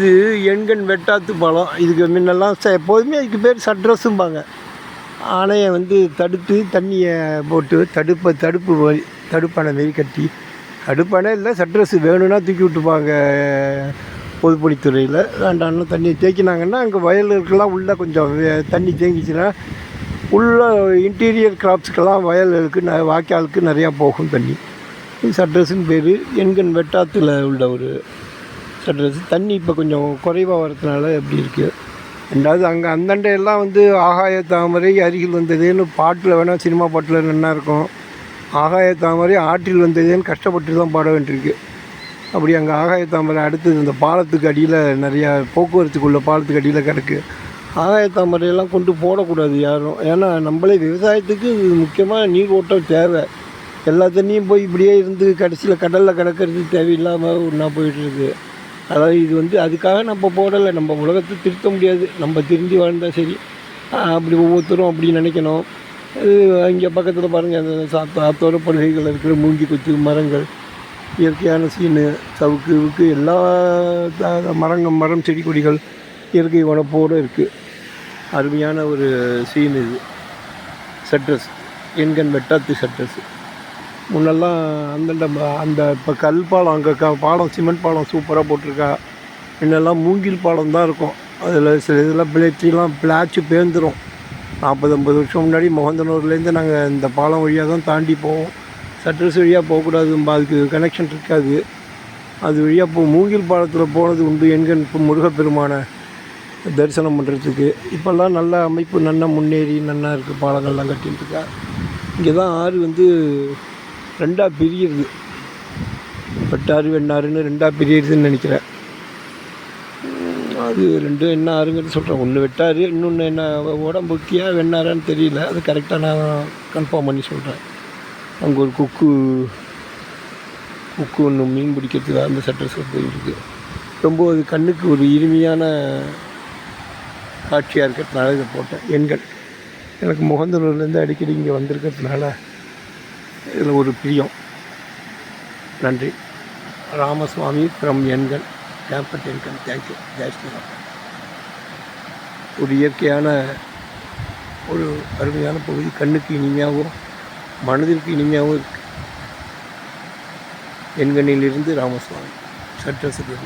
இது எண்கண் வெட்டாத்து பழம். இதுக்கு முன்னெல்லாம் ச எப்போதுமே இதுக்கு பேர் சட்ரஸும்பாங்க ஆணையை வந்து தடுத்து தண்ணியை போட்டு தடுப்பை தடுப்பு வழி தடுப்பணை மாரி கட்டி தடுப்பானே இல்லை சட்ரஸ் வேணும்னா தூக்கி விட்டுப்பாங்க பொதுப்பணித்துறையில். வேண்டாம்னா தண்ணியை தேக்கினாங்கன்னா அங்கே வயலுக்கெல்லாம் உள்ளே கொஞ்சம் தண்ணி தேங்கிச்சுன்னா உள்ள இன்டீரியர் கிராப்ஸுக்கெல்லாம் வயலுக்கு ந வாய்க்காலுக்கு நிறையா போகும் தண்ணி. சட்ரஸுன்னு பேர். எண்கண் வெட்டாத்தில் உள்ள ஒரு சட்ரஸ் தண்ணி இப்போ கொஞ்சம் குறைவாக வரதுனால எப்படி இருக்குது ரெண்டாவது அங்கே அந்தண்டை எல்லாம் வந்து ஆகாய தாமரை அருகில் வந்ததேன்னு பாட்டில் வேணால் சினிமா பாட்டில் நல்லா இருக்கும். ஆகாய தாமரை ஆற்றில் வந்ததேன்னு கஷ்டப்பட்டு தான் பாட வேண்டியிருக்கு. அப்படி அங்கே ஆகாய தாமரை அடுத்தது இந்த பாலத்துக்கு அடியில் நிறையா போக்குவரத்துக்குள்ள பாலத்துக்கு அடியில் கிடக்கு. ஆகாய தாமரையெல்லாம் கொண்டு போடக்கூடாது யாரும். ஏன்னா நம்மளே விவசாயத்துக்கு முக்கியமாக நீர் ஓட்டம் தேவை. எல்லா தண்ணியும் போய் இப்படியே இருந்து கடைசியில் கடலில் கிடக்கிறது தேவையில்லாமல் ஒன்றா போயிட்டுருக்கு அதாவது இது வந்து அதுக்காக நம்ம போடலை. நம்ம உலகத்தை திருத்த முடியாது. நம்ம திருந்தி வாழ்ந்தால் சரி. அப்படி ஒவ்வொருத்தரும் அப்படி நினைக்கணும். இது இங்கே பக்கத்தில் பாருங்கள் அந்த சாத்தோ ஆத்தோர படுகைகள் இருக்கிற மூங்கி கொத்து மரங்கள் இயற்கையான சீனு சவுக்கு இவுக்கு எல்லா மரங்கள் மரம் செடி கொடிகள் இயற்கை உணப்போடு இருக்குது அருமையான ஒரு சீன் இது. சட்ரஸ் எண்கண் வெட்டாத்து சட்ரஸ் முன்னெல்லாம் அந்தண்ட அந்த இப்போ கல் பாலம் அங்கே க பாலம் சிமெண்ட் பாலம் சூப்பராக போட்டிருக்கா. முன்னெல்லாம் மூங்கில் பாலம் தான் இருக்கும். அதில் சில இதெல்லாம் பிளேச்சிலாம் பிளாச்சு பேர்ந்துடும் நாற்பது ஐம்பது வருஷம் முன்னாடி மொகந்தனூர்லேருந்து நாங்கள் இந்த பாலம் வழியாக தான் தாண்டி போவோம். சட்ரஸ் வழியாக போகக்கூடாதும்பா அதுக்கு கனெக்ஷன் இருக்காது. அது வழியாக இப்போ மூங்கில் பாலத்தில் போனது உண்டு எண்கண் இப்போ முருகப்பெருமானை தரிசனம் பண்ணுறதுக்கு இப்போல்லாம் நல்ல அமைப்பு நல்லா முன்னேறி நல்லா இருக்குது பாலங்கள்லாம் கட்டின்னு இருக்கா இங்கே தான் ஆறு வந்து ரெண்டாக பிரியுது வெட்டாறு வெண்ணாறுன்னு ரெண்டாக பிரியுதுன்னு நினைக்கிறேன். அது ரெண்டும் என்ன ஆறுங்கிறது சொல்கிறேன் ஒன்று வெட்டாரு இன்னொன்று என்ன உடம்புக்கியா வெண்ணாரான்னு தெரியல. அது கரெக்டாக நான் கன்ஃபார்ம் பண்ணி சொல்கிறேன் அங்கே ஒரு குக்கு குக்கு ஒன்று மீன் பிடிக்கிறதுக்காக அந்த சட்டர்ஸ் போயிருக்கு ரொம்ப அது கண்ணுக்கு ஒரு இனிமையான காட்சியாக இருக்கிறதுனால இதை போட்டேன். எண்கள். எனக்கு முகந்தூர்லேருந்து அடிக்கடி இங்கே வந்திருக்கிறதுனால இதில் ஒரு பிரியம். நன்றி. ராமசுவாமி ஃப்ரம் எண்கள் கேம்பட் எண்கள் தேங்க்யூ ஜெயஸ்ரீராம் ஒரு இயற்கையான ஒரு அருமையான பகுதி. கண்ணுக்கு இனிமையாகவும் மனதிற்கு இனிமையாகவும் இருக்குது எண்கண்ணிலிருந்து ராமசுவாமி. சட்டசபை